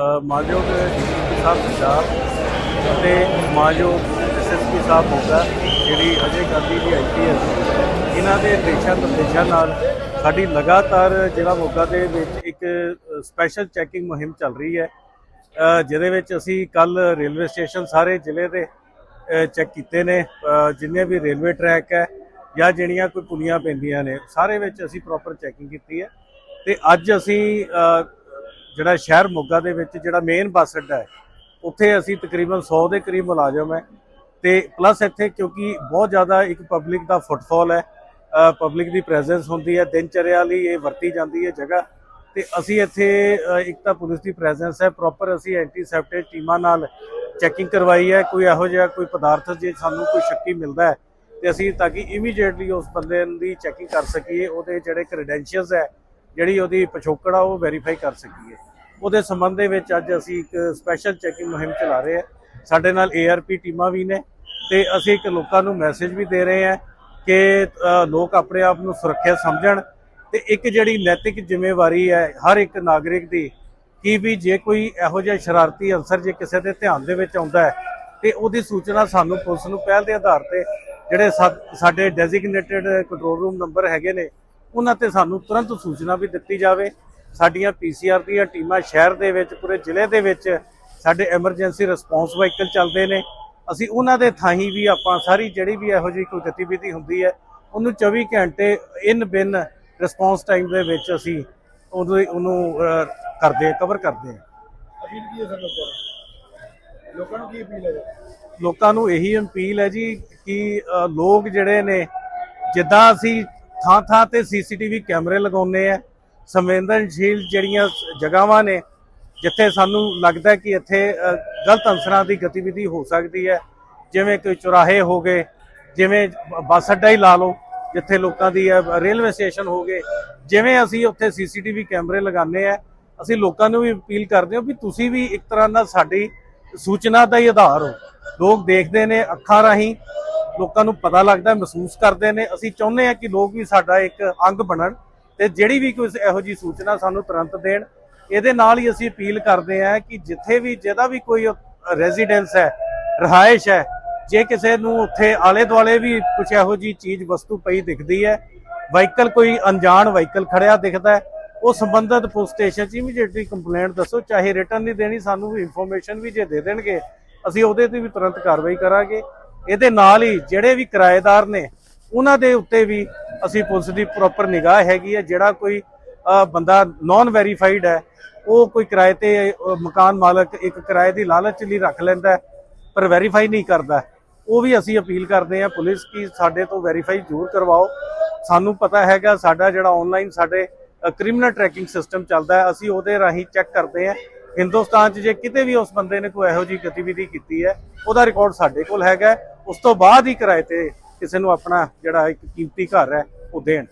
ਅ, ਮਾਨਯੋਗ ਡੀਜੀਪੀ ਸਾਹਿਬ ਪੰਜਾਬ ਅਤੇ ਮਾਨਯੋਗ ਐਸਐਸਪੀ ਸਾਹਿਬ ਹੋਗਾ ਜਿਹੜੀ ਅਜੇ ਗਾਂਧੀ ਦੀ ਆਈਪੀਐਸ ਇਹਨਾਂ ਦੇ ਦੇਸ਼ਾਂ ਨਿਰਦੇਸ਼ਾਂ ਨਾਲ ਸਾਡੀ ਲਗਾਤਾਰ ਜਿਹੜਾ ਮੋਗਾ ਦੇ ਵਿੱਚ ਇੱਕ ਸਪੈਸ਼ਲ ਚੈਕਿੰਗ ਮੁਹਿੰਮ ਚੱਲ ਰਹੀ ਹੈ। ਜਿਹਦੇ ਵਿੱਚ ਅਸੀਂ ਕੱਲ ਰੇਲਵੇ ਸਟੇਸ਼ਨ ਸਾਰੇ ਜ਼ਿਲ੍ਹੇ ਦੇ ਚੈੱਕ ਕੀਤੇ ਨੇ। ਜਿੰਨੇ ਵੀ ਰੇਲਵੇ ਟਰੈਕ ਹੈ ਜਾਂ ਜਿਹੜੀਆਂ ਕੋਈ ਪੁਲੀਆਂ ਪੈਂਦੀਆਂ ਨੇ ਸਾਰੇ ਵਿੱਚ ਅਸੀਂ ਪ੍ਰੋਪਰ ਚੈਕਿੰਗ ਕੀਤੀ ਹੈ। ਤੇ ਅੱਜ ਅਸੀਂ ਜਿਹੜਾ ਸ਼ਹਿਰ ਮੋਗਾ ਦੇ ਵਿੱਚ ਜਿਹੜਾ ਮੇਨ ਬੱਸ ਅੱਡਾ ਹੈ, ਉੱਥੇ ਅਸੀਂ ਤਕਰੀਬਨ 100 ਦੇ ਕਰੀਬ ਮੁਲਾਜ਼ਮ ਹੈ। ਤੇ ਪਲੱਸ ਇੱਥੇ ਕਿਉਂਕਿ ਬਹੁਤ ਜ਼ਿਆਦਾ ਇੱਕ ਪਬਲਿਕ ਦਾ ਫੁੱਟਫਾਲ ਹੈ ਪਬਲਿਕ ਦੀ ਪ੍ਰੈਜ਼ੈਂਸ ਹੁੰਦੀ ਹੈ, ਦਿਨਚਰਿਆ ਲਈ ਇਹ ਵਰਤੀ ਜਾਂਦੀ ਹੈ ਜਗ੍ਹਾ। ਤੇ ਅਸੀਂ ਇੱਥੇ ਇੱਕ ਤਾਂ ਪੁਲਿਸ ਦੀ ਪ੍ਰੈਜ਼ੈਂਸ ਹੈ ਪ੍ਰੋਪਰ ਅਸੀਂ ਐਂਟੀਸੈਪਟਿਕ ਟੀਮਾਂ ਨਾਲ ਚੈਕਿੰਗ ਕਰਵਾਈ ਹੈ। ਕੋਈ ਇਹੋ ਜਿਹਾ ਕੋਈ ਪਦਾਰਥ ਜੇ ਸਾਨੂੰ ਕੋਈ ਸ਼ੱਕੀ ਮਿਲਦਾ ਹੈ, ਤੇ ਅਸੀਂ ਤਾਂ ਕਿ ਇਮੀਡੀਏਟਲੀ ਉਸ ਬੰਦੇ ਦੀ ਚੈਕਿੰਗ ਕਰ ਸਕੀਏ, ਉਹਦੇ ਜਿਹੜੇ ਕ੍ਰੈਡੈਂਸ਼ੀਅਲਸ ਹੈ, ਜਿਹੜੀ ਉਹਦੀ ਪਿਛੋਕੜ ਆ, ਉਹ ਵੈਰੀਫਾਈ ਕਰ ਸਕੀਏ। ਉਹਦੇ ਸੰਬੰਧ ਦੇ ਵਿੱਚ ਅੱਜ ਅਸੀਂ ਇੱਕ ਸਪੈਸ਼ਲ ਚੈਕਿੰਗ ਮੁਹਿੰਮ ਚਲਾ ਰਹੇ ਹਾਂ। ਸਾਡੇ ਨਾਲ ਏਆਰਪੀ ਟੀਮਾਂ ਵੀ ਨੇ ਤੇ ਅਸੀਂ ਇੱਕ ਲੋਕਾਂ ਨੂੰ ਮੈਸੇਜ ਵੀ ਦੇ ਰਹੇ ਹਾਂ ਕਿ ਲੋਕ ਆਪਣੇ ਆਪ ਨੂੰ ਸੁਰੱਖਿਅਤ ਸਮਝਣ ਤੇ ਇੱਕ ਜਿਹੜੀ ਨੈਤਿਕ ਜ਼ਿੰਮੇਵਾਰੀ ਹੈ ਹਰ ਇੱਕ ਨਾਗਰਿਕ ਦੀ, ਕਿ ਵੀ ਜੇ ਕੋਈ ਇਹੋ ਜਿਹਾ ਸ਼ਰਾਰਤੀ ਅਨਸਰ ਜੇ ਕਿਸੇ ਦੇ ਧਿਆਨ ਦੇ ਵਿੱਚ ਆਉਂਦਾ ਹੈ ਤੇ ਉਹਦੀ ਸੂਚਨਾ ਸਾਨੂੰ ਪੁਲਿਸ ਨੂੰ ਪਹਿਲ ਦੇ ਆਧਾਰ ਤੇ ਜਿਹੜੇ ਸਾ- ਸਾਡੇ ਡੈਜ਼ਿਗਨੇਟਿਡ ਕੰਟਰੋਲ ਰੂਮ ਨੰਬਰ ਹੈਗੇ ਨੇ, ਉਹਨਾਂ ਤੇ ਸਾਨੂੰ ਤੁਰੰਤ ਸੂਚਨਾ ਵੀ ਦਿੱਤੀ ਜਾਵੇ ਸਾਡੀਆਂ ਪੀਸੀਆਰ ਦੀਆਂ ਟੀਮਾਂ ਸ਼ਹਿਰ ਦੇ ਵਿੱਚ ਪੂਰੇ ਜ਼ਿਲ੍ਹੇ ਦੇ ਵਿੱਚ ਸਾਡੇ ਐਮਰਜੈਂਸੀ ਰਿਸਪੌਂਸ ਵਾਹੀਕਲ ਚੱਲਦੇ ਨੇ। ਅਸੀਂ ਉਹਨਾਂ ਦੇ ਥਾਹੀਂ ਵੀ ਆਪਾਂ ਸਾਰੀ ਜਿਹੜੀ ਵੀ ਇਹੋ ਜਿਹੀ ਕੋਈ ਗਤੀਵਿਧੀ ਹੁੰਦੀ ਹੈ ਉਹਨੂੰ 24 ਘੰਟੇ ਇਨ ਬਿਨ ਰਿਸਪੌਂਸ ਟਾਈਮ ਦੇ ਵਿੱਚ ਅਸੀਂ ਉਹਨੂੰ ਉਹਨੂੰ ਕਰਦੇ ਕਵਰ ਕਰਦੇ ਹਾਂ। ਅਪੀਲ ਕੀ ਹੈ ਸਰ ਲੋਕਾਂ ਨੂੰ? ਕੀ ਅਪੀਲ ਹੈ? ਲੋਕਾਂ ਨੂੰ ਇਹੀ ਅਪੀਲ ਹੈ ਜੀ ਕਿ ਲੋਕ ਜਿਹੜੇ ਨੇ ਜਿੱਦਾਂ ਅਸੀਂ ਥਾਂ ਥਾਂ ਤੇ ਸੀਸੀਟੀਵੀ ਕੈਮਰੇ ਲਗਾਉਂਦੇ ਆ ਸੰਵੇਦਨਸ਼ੀਲ ਜਿਹੜੀਆਂ ਸ- ਜਗ੍ਹਾਵਾਂ ਨੇ, ਜਿੱਥੇ ਸਾਨੂੰ ਲੱਗਦਾ ਕਿ ਇੱਥੇ ਗਲਤ ਅੰਸਰਾਂ ਦੀ ਗਤੀਵਿਧੀ ਹੋ ਸਕਦੀ ਹੈ। ਜਿਵੇਂ ਕੋਈ ਚੁਰਾਹੇ ਹੋ ਗਏ, ਜਿਵੇਂ ਬੱਸ ਅੱਡਾ ਹੀ ਲਾ ਲਓ, ਜਿੱਥੇ ਲੋਕਾਂ ਦੀ ਹੈ ਰੇਲਵੇ ਸਟੇਸ਼ਨ ਹੋ ਗਏ। ਜਿਵੇਂ ਅਸੀਂ ਉੱਥੇ ਸੀਸੀਟੀਵੀ ਕੈਮਰੇ ਲਗਾਉਂਦੇ ਆ ਅਸੀਂ ਲੋਕਾਂ ਨੂੰ ਵੀ ਅਪੀਲ ਕਰਦੇ ਹਾਂ ਵੀ ਤੁਸੀਂ ਵੀ ਇੱਕ ਤਰ੍ਹਾਂ ਨਾਲ ਸਾਡੀ ਸੂਚਨਾ ਦਾ ਹੀ ਆਧਾਰ ਹੋ। ਲੋਕ ਦੇਖਦੇ ਨੇ ਅੱਖਾਂ ਰਾਹੀਂ, ਲੋਕਾਂ ਨੂੰ ਪਤਾ ਲੱਗਦਾ, ਮਹਿਸੂਸ ਕਰਦੇ ਨੇ। ਅਸੀਂ ਚਾਹੁੰਦੇ ਹਾਂ ਕਿ ਲੋਕ ਵੀ ਸਾਡਾ ਇੱਕ ਅੰਗ ਬਣਨ। ਤੇ ਜਿਹੜੀ ਵੀ ਕੋਈ ਇਹੋ ਜੀ ਸੂਚਨਾ ਸਾਨੂੰ ਤੁਰੰਤ ਦੇਣ, ਇਹਦੇ ਨਾਲ ਹੀ ਅਸੀਂ ਅਪੀਲ ਕਰਦੇ ਹਾਂ ਕਿ ਜਿੱਥੇ ਵੀ, ਜਿਹਦਾ ਵੀ ਕੋਈ ਰੈਜ਼ੀਡੈਂਸ ਹੈ, ਰਹਾਇਸ਼ ਹੈ, ਜੇ ਕਿਸੇ ਨੂੰ ਉੱਥੇ ਆਲੇ ਦੁਆਲੇ ਵੀ ਕੁਝ ਇਹੋ ਜੀ ਚੀਜ਼, ਵਸਤੂ ਪਈ ਦਿਖਦੀ ਹੈ, ਵਾਹੀਕਲ ਕੋਈ ਅਣਜਾਣ ਵਾਹੀਕਲ ਖੜਿਆ ਦਿਖਦਾ ਹੈ, ਉਹ ਸੰਬੰਧਤ ਪੁਲਿਸ ਸਟੇਸ਼ਨ 'ਚ ਇਮੀਡੀਏਟਲੀ ਕੰਪਲੇਂਟ ਦੱਸੋ, ਚਾਹੇ ਰਿਟਰਨ ਨਹੀਂ ਦੇਣੀ, ਸਾਨੂੰ ਵੀ ਇਨਫੋਰਮੇਸ਼ਨ ਵੀ ਜੇ ਦੇ ਦੇਣਗੇ, ਅਸੀਂ ਉਹਦੇ ਤੇ ਵੀ ਤੁਰੰਤ ਕਾਰਵਾਈ ਕਰਾਂਗੇ। ਇਹਦੇ ਨਾਲ ਹੀ ਜਿਹੜੇ ਵੀ ਕਿਰਾਏਦਾਰ ਨੇ ਉਹਨਾਂ ਦੇ ਉੱਤੇ ਵੀ ਅਸੀਂ ਪੁਲਿਸ ਦੀ ਪ੍ਰੋਪਰ ਨਿਗਾਹ ਹੈਗੀ ਹੈ ਜਿਹੜਾ ਕੋਈ ਬੰਦਾ ਨਾਨ ਵੈਰੀਫਾਈਡ ਹੈ, ਉਹ ਕੋਈ ਕਿਰਾਏ ਤੇ ਮਕਾਨ ਮਾਲਕ ਇੱਕ ਕਿਰਾਏ ਦੀ ਲਾਲਚ ਲਈ ਰੱਖ ਲੈਂਦਾ ਪਰ ਵੈਰੀਫਾਈ ਨਹੀਂ ਕਰਦਾ। ਉਹ ਵੀ ਅਸੀਂ ਅਪੀਲ ਕਰਦੇ ਹਾਂ ਪੁਲਿਸ ਕੀ ਸਾਡੇ ਤੋਂ ਵੈਰੀਫਾਈ ਜ਼ਰੂਰ ਕਰਵਾਓ। ਸਾਨੂੰ ਪਤਾ ਹੈਗਾ ਸਾਡਾ ਜਿਹੜਾ ਆਨਲਾਈਨ ਸਾਡੇ ਕ੍ਰਿਮੀਨਲ ਟਰੈਕਿੰਗ ਸਿਸਟਮ ਚੱਲਦਾ ਹੈ, ਅਸੀਂ ਉਹਦੇ ਰਾਹੀਂ ਚੈੱਕ ਕਰਦੇ ਹਾਂ। ਹਿੰਦੁਸਤਾਨ 'ਚ ਜੇ ਕਿਤੇ ਵੀ ਉਸ ਬੰਦੇ ਨੇ ਕੋਈ ਇਹੋ ਜਿਹੀ ਗਤੀਵਿਧੀ ਕੀਤੀ ਹੈ, ਉਹਦਾ ਰਿਕਾਰਡ ਸਾਡੇ ਕੋਲ ਹੈਗਾ ਉਸ ਤੋਂ ਬਾਅਦ ਹੀ ਕਿਰਾਏ ਤੇ ਕਿਸੇ ਨੂੰ ਆਪਣਾ ਜਿਹੜਾ ਇੱਕ ਕੀਮਤੀ ਘਰ ਹੈ ਉਹ ਦੇਣ।